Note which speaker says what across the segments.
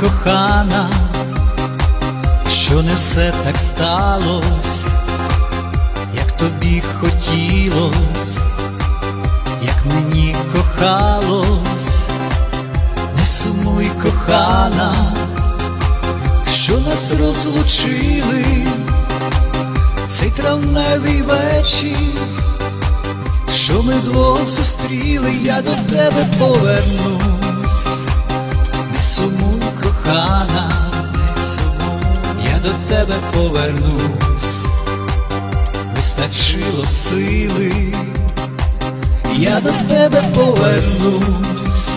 Speaker 1: кохана, що не все так сталось, як тобі хотілось, як мені кохалось, не сумуй, кохана, що нас розлучили цей травневий вечір, що ми двох зустріли, я до тебе повернусь, не сумуй, кохана, не сумуй, я до тебе повернусь, вистачило б сили, я до тебе повернусь,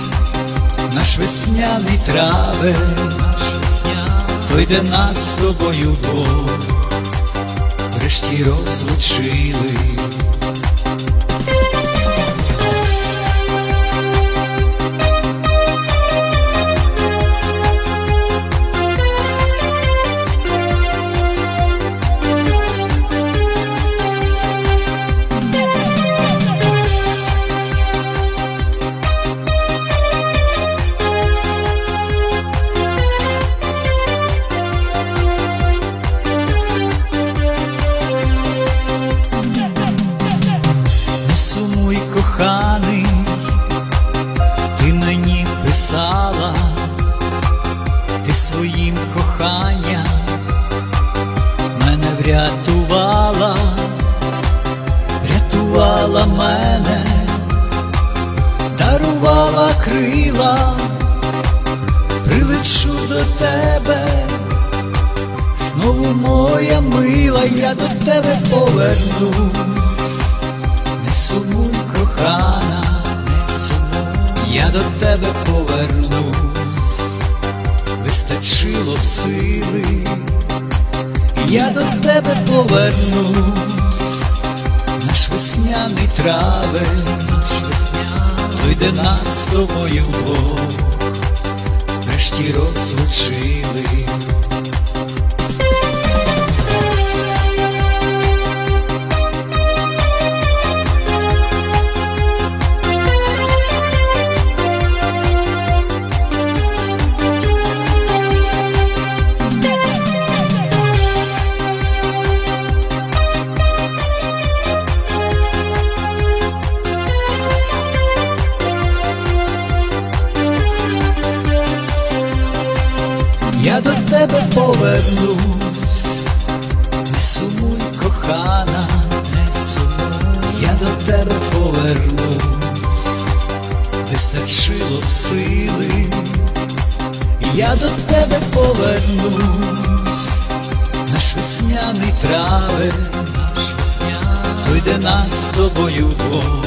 Speaker 1: наш весняний травень, наш весняний, той, де нас з тобою двох врешті розлучили. Врятувала, врятувала мене, дарувала крила, прилечу до тебе, знову моя мила, я до тебе повернусь. Не сумуй, кохана, не сумуй, я до тебе повернусь, вистачило сили, я до тебе повернусь, наш весняний травень, той, де нас з тобою тебе повернусь, не сумуй, кохана, не сумуй, я до тебе повернусь, не вистачило б сили, я до тебе повернусь, наш весняний травень, той, де нас з тобою двох,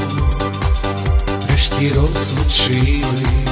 Speaker 1: врешті розлучили.